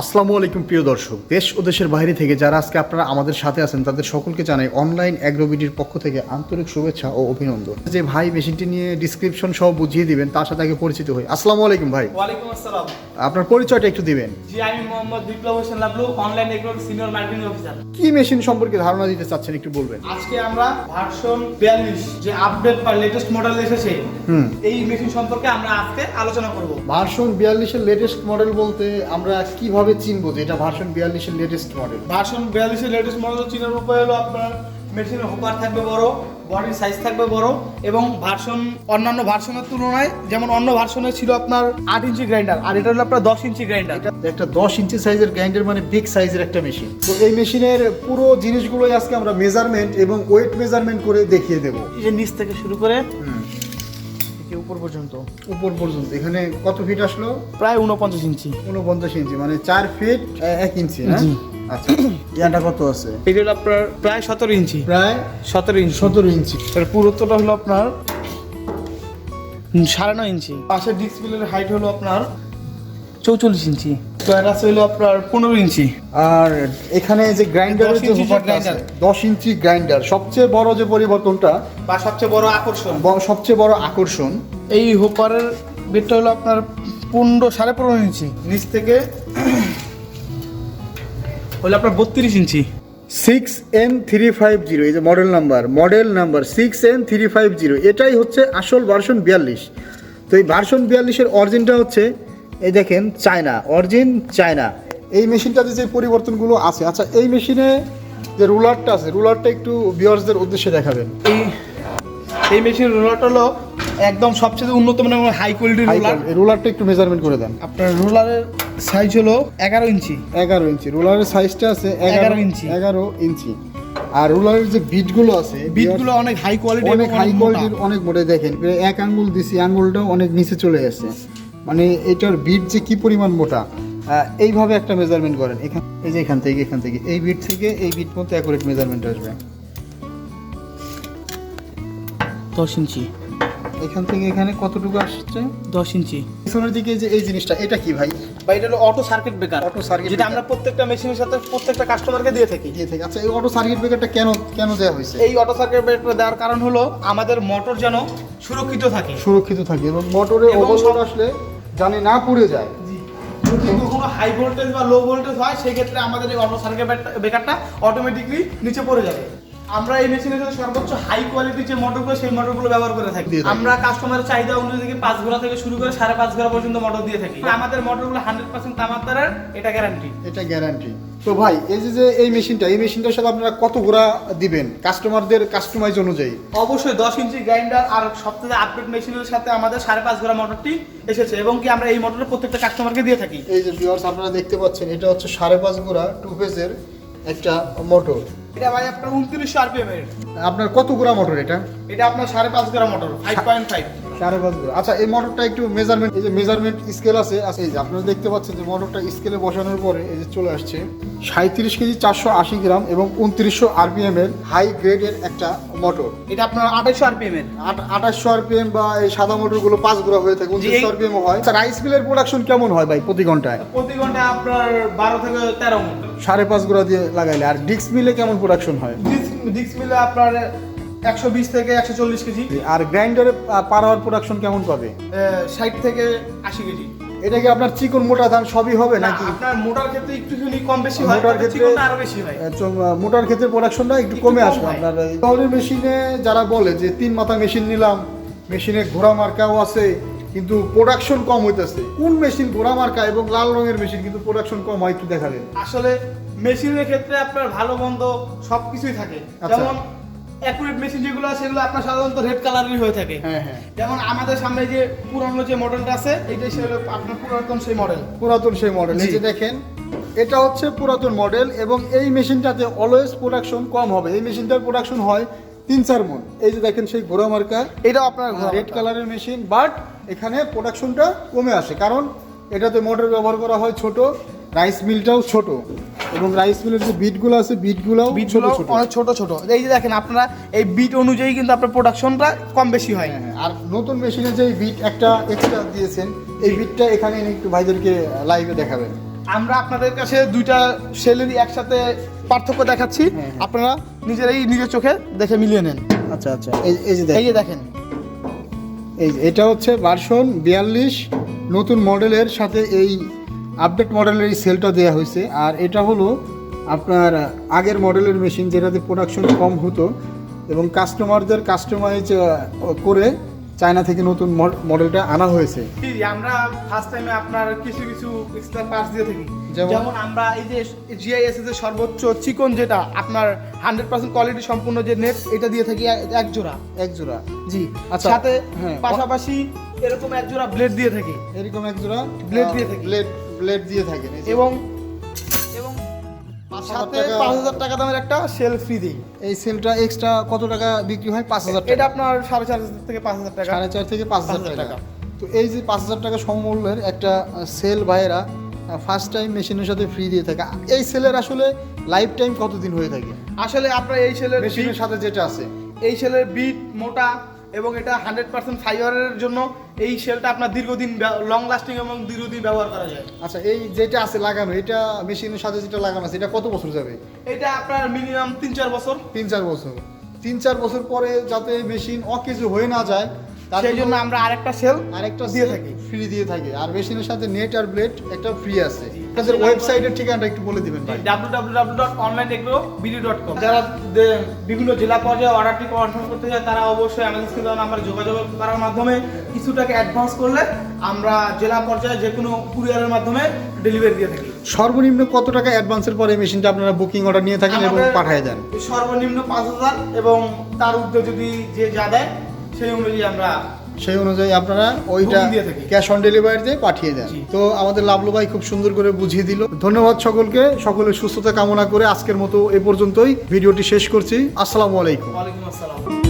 আসসালামু আলাইকুম প্রিয় দর্শক দেশ ও দেশের বাইরে থেকে যারা আজকে আপনারা আমাদের সাথে আছেন তাদের সকলকে জানাই অনলাইন অ্যাগ্রোবিডির পক্ষ থেকে আন্তরিক শুভেচ্ছা ও অভিনন্দন। যে ভাই মেশিনটি নিয়ে ডিসক্রিপশন সহ বুঝিয়ে দিবেন তার সাথে আগে পরিচিত হই। আসসালামু আলাইকুম ভাই। ওয়ালাইকুম আসসালাম। আপনার পরিচয়টা একটু দিবেন। জি আমি মোহাম্মদ বিপ্লব হোসেন লাবলু অনলাইন এগ্রোর সিনিয়র মার্কেটিং অফিসার। কি মেশিন সম্পর্কে ধারণা দিতে চাচ্ছেন একটু বলবেন? আজকে আমরা ভার্সন 42 যে আপডেট বা লেটেস্ট মডেল এসেছে হুম। এই মেশিন সম্পর্কে আমরা আজকে আলোচনা করব। ভার্সন বিয়াল্লিশের লেটেস্ট মডেল বলতে আমরা কীভাবে চিনবো যে এটা ভার্সন বিয়াল্লিশের লেটেস্ট মডেল ভার্সন 42 এর লেটেস্ট মডেল চিনার উপায় হলো আপনার মেশিনের হোপার থাকবে বড় বডির সাইজ থাকবে বড় এবং ভার্সন অন্যান্য ভার্সনের তুলনায় যেমন অন্য ভার্সনে ছিল আপনার আট ইঞ্চি গ্রাইন্ডার আর এটা হলো আপনার দশ ইঞ্চি গ্রাইন্ডার এটা একটা দশ ইঞ্চি সাইজের গ্রাইন্ডার মানে বিগ সাইজের একটা মেশিন তো এই মেশিনের পুরো জিনিসগুলোই আজকে আমরা মেজারমেন্ট এবং ওয়েট মেজারমেন্ট করে দেখিয়ে দেবো। এই যে নিচ থেকে শুরু করে যে উপর পর্যন্ত। উপর পর্যন্ত। এখানে কত ফিট আসলো? প্রায় উনপঞ্চাশ ইঞ্চি। উনপঞ্চাশ ইঞ্চি মানে চার ফিট এক ইঞ্চি না? আচ্ছা ইয়াটা কত আছে? এটা হলো আপনার প্রায় সতেরো ইঞ্চি। প্রায় সতেরো ইঞ্চি। সতেরো ইঞ্চি। এর পুরুত্বটা হলো আপনার? সাড়ে নয় ইঞ্চি। পাশের ডিসপ্লের হাইট হলো আপনার? চৌচল্লিশ ইঞ্চি। স্কোয়ার আছে হলো আপনার পনেরো ইঞ্চি। আর এখানে যে গ্রাইন্ডারের 10 যে ইঞ্চি আছে দশ ইঞ্চি গ্রাইন্ডার সবচেয়ে বড় যে পরিবর্তনটা বা সবচেয়ে বড় আকর্ষণ। সবচেয়ে বড় আকর্ষণ এই হোপারের বেডটা হলো আপনার পনেরো সাড়ে পনেরো ইঞ্চি। নিচ থেকে হলো আপনার বত্রিশ inch. Six N three five zero এই যে model number model number six N three five zero এটাই হচ্ছে আসল ভার্সন বিয়াল্লিশ। তো এই ভার্সন বিয়াল্লিশের অরিজিনটা হচ্ছে এই দেখেন চায়না অরিজিন চায়না। এই মেশিনটাতে যে পরিবর্তনগুলো আছে আচ্ছা এই মেশিনে যে রুলারটা আছে রুলারটা একটু ভিউয়ার্সদের উদ্দেশ্যে দেখাবেন। এই এই মেশিন রুলারটা হলো একদম সবচেয়ে উন্নত মানের হাই কোয়ালিটির রোলার। এই রুলারটা একটু মেজারমেন্ট করে দেন। আপনার রুলারের সাইজ হলো এগারো ইঞ্চি। এগারো ইঞ্চি রুলারের সাইজটা আছে এগারো 11 ইঞ্চি। ইঞ্চি। এগারো ইঞ্চি। আর রুলারের যে বিটগুলো আছে বিটগুলো অনেক হাই কোয়ালিটি অনেক হাই কোয়ালিটির অনেক মোটে। দেখেন এক আঙ্গুল দিছি আঙ্গুলটাও অনেক নিচে চলে গেছে। মানে এটার বিট যে কি পরিমাণ মোটা এইভাবে একটা মেজারমেন্ট করেন। এখান এই যে এখান থেকে এখান থেকে। এই বিট থেকে এই বিট মতো অ্যাকুরেট মেজারমেন্ট আসবে। দশ ইঞ্চি। এখান থেকে এখানে কতটুকু আসছে? দশ ইঞ্চি। পিছনের দিকে যে এই জিনিসটা এটা কি ভাই? বা এটা হলো auto circuit breaker auto circuit যেটা আমরা প্রত্যেকটা মেশিনের সাথে প্রত্যেকটা কাস্টমারকে দিয়ে থাকি। দিয়ে থেকে। আচ্ছা এই অটো সার্কিট ব্রেকারটা কেন কেন দেওয়া হয়েছে? এই অটো সার্কিট ব্রেকার দেওয়ার কারণ হলো আমাদের মোটর যেন সুরক্ষিত থাকে। সুরক্ষিত থাকে এবং মোটরে ওভারলোড আসলে জানি না পুড়ে যায়। যদি কখনো হাই ভোল্টেজ বা লো ভোল্টেজ হয়, সেক্ষেত্রে আমাদের এই অটো সার্কিট ব্রেকারটা অটোমেটিকলি নিচে পড়ে যাবে। আমরা এই মেশিনের সাথে সর্বোচ্চ হাই কোয়ালিটির যে মোটরগুলো সেই মোটরগুলো ব্যবহার করে থাকি। আমরা কাস্টমারের চাহিদা অনুযায়ী থেকে পাঁচ ঘোড়া থেকে শুরু করে সাড়ে পাঁচ ঘোড়া পর্যন্ত মোটর দিয়ে থাকি। আমাদের মোটরগুলো হান্ড্রেড পার্সেন্ট তামাত্তারের এটা গ্যারান্টি এটা গ্যারান্টি তো ভাই এই যে যে এই মেশিনটা এই মেশিনটার সাথে আপনারা কত ঘোড়া দিবেন? কাস্টমারদের কাস্টমাইজ অনুযায়ী। অবশ্যই দশ ইঞ্চি গ্রাইন্ডার আর সবথেকে আপডেট মেশিনের সাথে আমাদের সাড়ে পাঁচ ঘোড়া মোটরটি এসেছে এবং কি আমরা এই মোটর প্রত্যেকটা কাস্টমারকে দিয়ে থাকি। এই যে ভিউয়ার্স আপনারা দেখতে পাচ্ছেন এটা হচ্ছে সাড়ে পাঁচ ঘোড়া টু ফেজের একটা মোটর এটা ভাই আপনার উনত্রিশশো আরপিএম এর। আপনার কত গ্রাম মোটর এটা? এটা আপনার সাড়ে পাঁচ গ্রাম মোটর ফাইভ পয়েন্ট ফাইভ সাড়ে পাঁচ ঘোড়া আচ্ছা এই মোটরটা একটু মেজারমেন্ট এই যে মেজারমেন্ট স্কেল আছে আচ্ছা এই যে আপনারা দেখতে পাচ্ছেন যে মোটরটা স্কেলে বসানোর পরে এই যে চলে আসছে সাঁত্রিশ কেজি চারশো আশি গ্রাম এবং উনত্রিশশো আরপিএম এর হাই গ্রেডের একটা মোটর এটা আপনার আঠাইশশো আরপিএম এর। আঠাশশো আরপিএম বা এই সাদা মোটরগুলো পাঁচ ঘোড়া হয়ে থাকে উনত্রিশশো আরপিএম হয়। আচ্ছা রাইস মিলের প্রোডাকশন কেমন হয় ভাই প্রতি ঘন্টায়? প্রতি ঘন্টায় আপনার বারো থেকে তেরো সাড়ে পাঁচ ঘোড়া দিয়ে লাগাইলে। আর ডিক্স মিলে কেমন প্রোডাকশন হয়? ডিস্ক মিলে আপনার একশো বিশ থেকে একশো চল্লিশ কেজি। আর গ্রাইন্ডারে পার আওয়ার প্রোডাকশন কেমন পাবে? ষাট থেকে আশি কেজি। এটা কি আপনার চিকন মোটা ধান সবই হবে নাকি? আপনার মোটার ক্ষেত্রে একটুখানি কম বেশি হয় মোটার ক্ষেত্রে- আরও বেশি হয়। মোটার ক্ষেত্রে প্রোডাকশনটা একটু কমে আসবে আপনার। পাওয়ারের মেশিনে যারা বলে যে তিন মাথা মেশিন নিলাম মেশিনে ঘোড়া মার্কাও আছে কিন্তু প্রোডাকশন কম হইতেছে। কোন মেশিন ঘোড়া মার্কা এবং লাল রঙের মেশিন কিন্তু প্রোডাকশন কম হয় একটু দেখালেন আসলে মেশিনের ক্ষেত্রে আপনার ভালো মন্দ সবকিছুই থাকে। আচ্ছা। যেমন অ্যাকুরেট মেশিন যেগুলো আছে সেগুলো আপনার সাধারণত রেড কালারই হয়ে থাকে। হ্যাঁ হ্যাঁ। যেমন আমাদের সামনে যে পুরানো যে মডেলটা আছে এইটাই সে হলো আপনার পুরাতন সেই মডেল পুরাতন সেই মডেল এই যে দেখেন এটা হচ্ছে পুরাতন মডেল এবং এই মেশিনটাতে অলওয়েজ প্রোডাকশন কম হবে। এই মেশিনটার প্রোডাকশন হয় তিন চার মন। এই যে দেখেন সেই ঘোড়া মার্কা এটা আপনার রেড কালারের মেশিন বাট এখানে প্রোডাকশনটা কমে আসে। কারণ এটাতে মোটর ব্যবহার করা হয় ছোট রাইস মিলটাও ছোট এবং রাইস মিলের যে বিটগুলো আছে বিটগুলোও ছোট বিটগুলো ছোট। অনেক ছোট ছোট। এই যে দেখেন আপনারা এই বিট অনুযায়ী কিন্তু আপনার প্রোডাকশনটা কম বেশি হয়। হ্যাঁ, হ্যাঁ। আর নতুন মেশিনে যে বিট একটা এক্সট্রা দিয়েছেন এই বিটটা এখানে একটু ভাইদেরকে লাইভে দেখাবেন। আমরা আপনাদের কাছে দুইটা সেলেরই একসাথে পার্থক্য দেখাচ্ছি। হ্যাঁ। আপনারা নিজেরাই নিজের চোখে দেখে মিলিয়ে নেন। আচ্ছা আচ্ছা। এই এই যে এই যে দেখেন। এই এটা হচ্ছে ভার্সন বিয়াল্লিশ নতুন মডেলের সাথে এই আপডেট মডেলের এই সেলটা দেওয়া হয়েছে আর এটা হলো আপনার আগের মডেলের মেশিন যেটাতে প্রোডাকশন কম হতো এবং কাস্টমারদের কাস্টমাইজ করে চায়না থেকে নতুন মডেলটা আনা হয়েছে আমরা ফার্স্ট টাইমে আপনার কিছু কিছু এক্সট্রা পার্টস দিয়ে থাকি যেমন? আমরা এই যে জিআইএস এর সর্বোচ্চ চিকন যেটা আপনার হান্ড্রেড পার্সেন্ট কোয়ালিটি সম্পূর্ণ যে নেট এটা দিয়ে থাকি এক- জোড়া এক জোড়া জি আচ্ছা, সাথে হ্যাঁ। পাশাপাশি এরকম এক জোড়া ব্লেড দিয়ে থাকি এরকম এক জোড়া Blade দিয়ে থাকে। ব্লেড ব্লেড দিয়ে থাকেন যে। এবং এবং সাথে পাঁচ হাজার টাকা দামের একটা সেল ফ্রি দিই। এই সেলটা এক্সট্রা কত টাকা বিক্রি হয়? পাঁচ হাজার এটা আপনার সাড়ে চার হাজার থেকে পাঁচ হাজার টাকা। সাড়ে চার থেকে পাঁচ হাজার টাকা। টাকা। তো এই যে পাঁচ হাজার টাকা সমমূল্যের একটা সেল ভাইয়েরা ফার্স্ট টাইম মেশিনের সাথে ফ্রি দিয়ে থাকে। এই সেলের আসলে লাইফ টাইম কতদিন হয়ে থাকে? আসলে আপনার এই সেলের মেশিনের সাথে যেটা আছে। এই সেলের বিট মোটা এবং এটা হান্ড্রেড পার্সেন্ট ফাইবারের জন্য এই সেলটা আপনার দীর্ঘদিন লং লাস্টিং এবং দীর্ঘদিন ব্যবহার করা যায়। আচ্ছা এই যেটা আছে লাগানো এটা মেশিনের সাথে যেটা লাগানো আছে এটা কত বছর যাবে? এটা আপনার মিনিমাম তিন চার বছর। তিন চার বছর। তিন চার বছর পরে যাতে মেশিন অকেজু হয়ে না যায় সেই জন্য আমরা আরেকটা সেল আরেকটা দিয়ে। থাকি। ফ্রি দিয়ে থাকি। আর মেশিনের সাথে নেট আর ব্লেড একটা ফ্রি আছে। আপনাদের ওয়েবসাইটের ঠিকানাটা একটু বলে দিবেন ভাই। কম যারা বিভিন্ন জেলা পর্যায়ে অর্ডারটি কনফার্ম করতে চায় তারা অবশ্যই আমাদের স্ক্রিনে দেওয়া নাম্বারে যোগাযোগ করার মাধ্যমে কিছু টাকা অ্যাডভান্স করলে আমরা জেলা পর্যায়ে যে কোনো কুরিয়ারের মাধ্যমে ডেলিভারি দিয়ে থাকি। সর্বনিম্ন কত টাকা অ্যাডভান্সের পরে মেশিনটা আপনারা বুকিং অর্ডার নিয়ে থাকেন এবং পাঠিয়ে দেন? সর্বনিম্ন পাঁচ হাজার এবং তার ঊর্ধ্বে যদি যে যা দেয় সেই অনুযায়ী আমরা সেই অনুযায়ী আপনারা ওইটা। ক্যাশ অন ডেলিভারিতে পাঠিয়ে দেন। তো আমাদের লাভলু ভাই খুব সুন্দর করে বুঝিয়ে দিল। ধন্যবাদ সকলকে। সকলের সুস্থতা কামনা করে আজকের মতো এ পর্যন্তই। ভিডিওটি শেষ করছি। আসসালামু আলাইকুম। ওয়ালাইকুম আসসালাম।